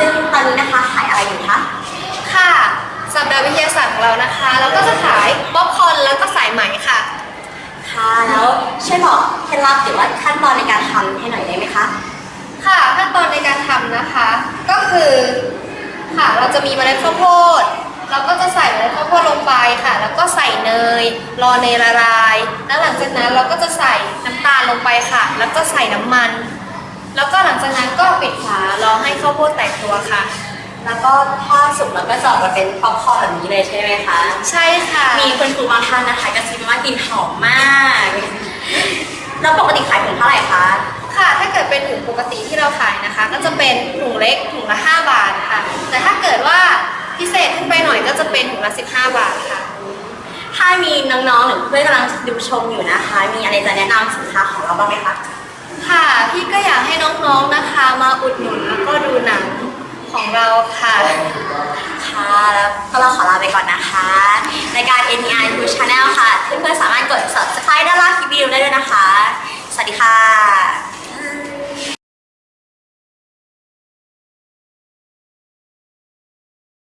ซึ่งตอนนี้นะคะขายอะไรอยู่คะ ค่ะสัปดาห์วิทยาศาสตร์ของเรานะคะ เราก็จะขายป๊อปคอร์นแล้วก็สายไหมค่ะ ค่ะ แล้วช่วยบอกเคล็ดลับหรือว่าขั้นตอนในการทำให้หน่อยได้ไหมคะ ค่ะขั้นตอนในการทำนะคะ ก็คือค่ะเราจะมีเมล็ดข้าวโพด เราก็จะใส่เมล็ดข้าวโพดลงไปค่ะ แล้วก็ใส่เนย รอเนยละลาย แล้วหลังจากนั้นเราก็จะใส่น้ำตาลลงไปค่ะ แล้วก็ใส่น้ำมัน แล้วก็หลังจากนั้นก็ปิด ฝารอให้ข้าวโพดแตกตัวค่ะ แล้วก็ถ้าสุกแล้วก็จะออกมาเป็นป๊อปคอร์นแบบนี้เลยใช่ไหมคะ ใช่ค่ะ มีคุณครูบางท่านนะคะกระซิบว่ากลิ่นหอมมาก แล้วปกติขายถุงเท่าไหร่คะ ค่ะ ถ้าเกิดเป็นถุงปกติที่เราขายนะคะ ก็จะเป็นถุงเล็กถุงละ 5 บาทค่ะ แต่ถ้าเกิดว่าพิเศษขึ้นไปหน่อยก็จะเป็นถุงละ 15 บาทค่ะ ถ้ามีน้องๆหรือเพื่อนกำลังดูชมอยู่นะคะ มีอะไรจะแนะนำสินค้าของเราบ้างไหมคะ ค่ะ พี่ก็อยากให้น้องๆนะคะมาอุดหนุนแล้วก็ ดูหนังของเราค่ะ ค่ะ แล้วก็เราขอลาไปก่อนนะคะในการ NEI YouTube Channel ค่ะเพื่อน